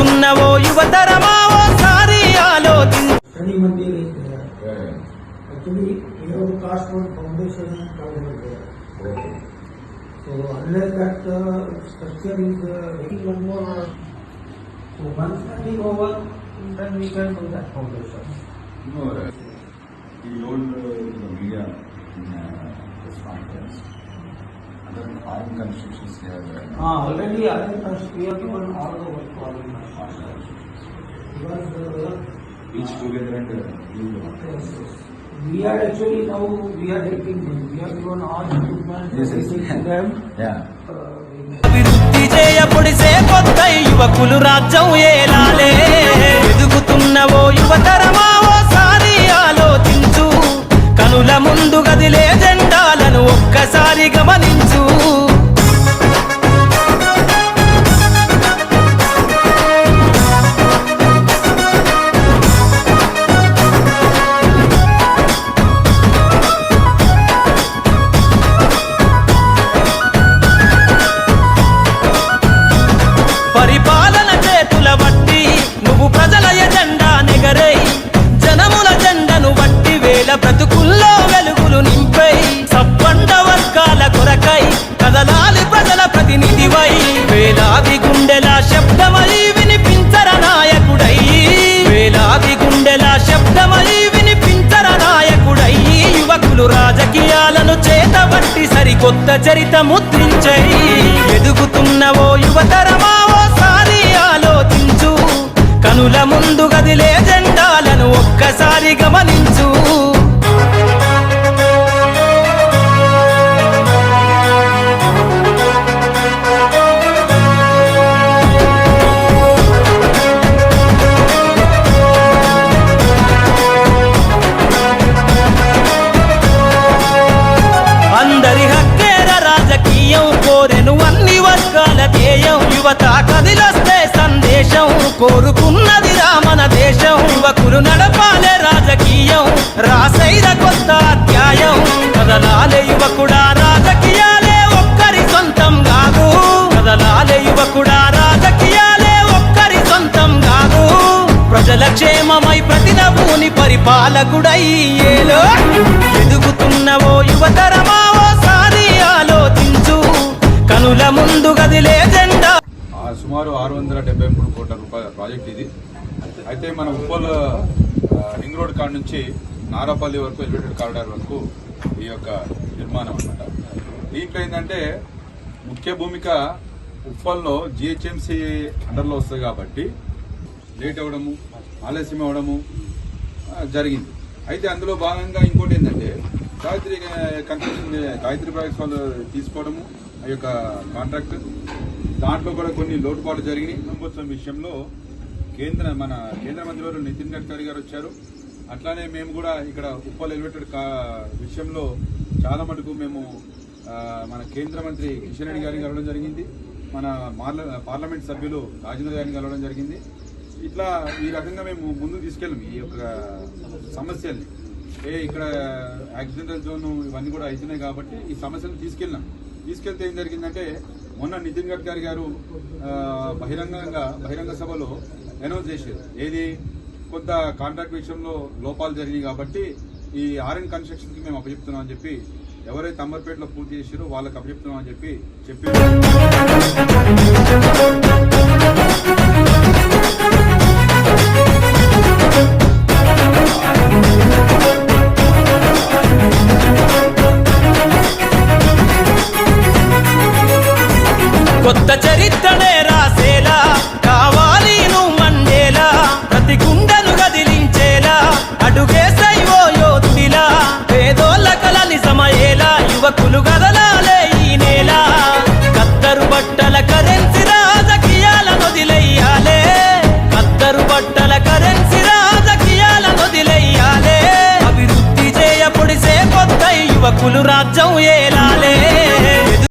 చేస్తున్నావో యువతరమా ఓసారి ఆలోచించ So unless that uh, structure is uh, very one more, uh, so once that is over, then we can do that foundation. No, the old uh, media uh, response. Already I have we have given all the work for the Because uh, Each together and uh, do the work. yes, yes. we are actually now, we are helping them. We have given all equipment, Yes, yes. everything to them. Yeah. Uh, అభివృద్ధి చేయబడిసే కొత్త యువకులు రాజ్యం ఏలాలే ఎదుగుతున్న ఓ యువతరమా ఓసారి ఆలోచించు కనుల ముందు గదిలే జెండాలను ఒక్కసారి గమనించు కొత్త చరిత ముద్రించై ఎదుగుతున్న ఓ యువతరమా ఓసారి ఆలోచించు. కనుల ముందు గదిలే జెండాలను ఒక్కసారి గమని యువత కదిలొస్తే సందేశం. కోరుకున్నది రామన దేశం. యువకులు నడపాలే రాజకీయం. రాసైర కొత్త అధ్యాయం. కదలాలే యువకుడా రాజకీయాలే ఒక్కరి సొంతం కాదు. కదలాలే యువకుడా రాజకీయాలే ఒక్కరి సొంతం కాదు. ప్రజల క్షేమమై ప్రతి నవ్వుని పరిపాలకుడై ఏలో. ఎదుగుతున్న ఓ యువతరమా ఓసారి ఆలోచించు. కనుల ముందు గదిలే ప్రాజెక్ట్ ఇది. అయితే మన ఉప్పల్ రింగ్ రోడ్ కాడ నుంచి నారాపల్లి వరకు ఎలివేటెడ్ కారిడార్ వరకు ఈ యొక్క నిర్మాణం అనమాట దీంట్లో ఏంటంటే ముఖ్య భూమిక ఉప్పల్లో జిహెచ్ఎంసీ అండర్లో వస్తుంది కాబట్టి లేట్ అవ్వడము ఆలస్యం అవ్వడము జరిగింది. అయితే అందులో భాగంగా ఇంకోటి ఏంటంటే గాయత్రి కన్స్ట్రక్షన్ గాయత్రి ప్రాజెక్ట్స్ వాళ్ళు తీసుకోవడము ఆ యొక్క కాంట్రాక్ట్ దాంట్లో కూడా కొన్ని లోటుపాట్లు జరిగినాయి. కుంభోత్సవం విషయంలో కేంద్ర మన కేంద్ర మంత్రివారు నితిన్ గడ్కరీ గారు వచ్చారు. అట్లానే మేము కూడా ఇక్కడ ఉప్పల్ ఎలివేటెడ్ కా- విషయంలో చాలా మటుకు మేము మన కేంద్ర మంత్రి కిషన్ రెడ్డి గారిని కలవడం జరిగింది. మన మార్ల- పార్లమెంట్ సభ్యులు రాజేంద్ర గారిని కలవడం జరిగింది. ఇట్లా ఈ రకంగా మేము ముందుకు తీసుకెళ్ళాం ఈ యొక్క సమస్యల్ని. ఏ ఇక్కడ యాక్సిడెంటల్ జోన్ ఇవన్నీ కూడా అవుతున్నాయి కాబట్టి ఈ సమస్యను తీసుకెళ్ళాం తీసుకెళ్తే ఏం జరిగిందంటే మొన్న నితిన్ గడ్కరీ గారు బహిరంగంగా బహిరంగ సభలో అనౌన్స్ చేశారు. ఏది కొంత కాంట్రాక్ట్ విషయంలో లోపాలు జరిగినాయి కాబట్టి ఈ ఆర్ఎన్ కన్స్ట్రక్షన్కి మేము అప్పచెప్తున్నాం అని చెప్పి ఎవరైతే అంబర్పేటలో పూర్తి చేశారో వాళ్ళకి అప్పచెప్తున్నాం అని చెప్పి చెప్పి గలిద్దనే రాసేలా కావాలి నువ్వు మండేలా ప్రతి గుండెను కదిలించేలా అడుగేసై ఓ యోధుడిలా పేదోళ్ళ కళ సమయేలా యువకులుగా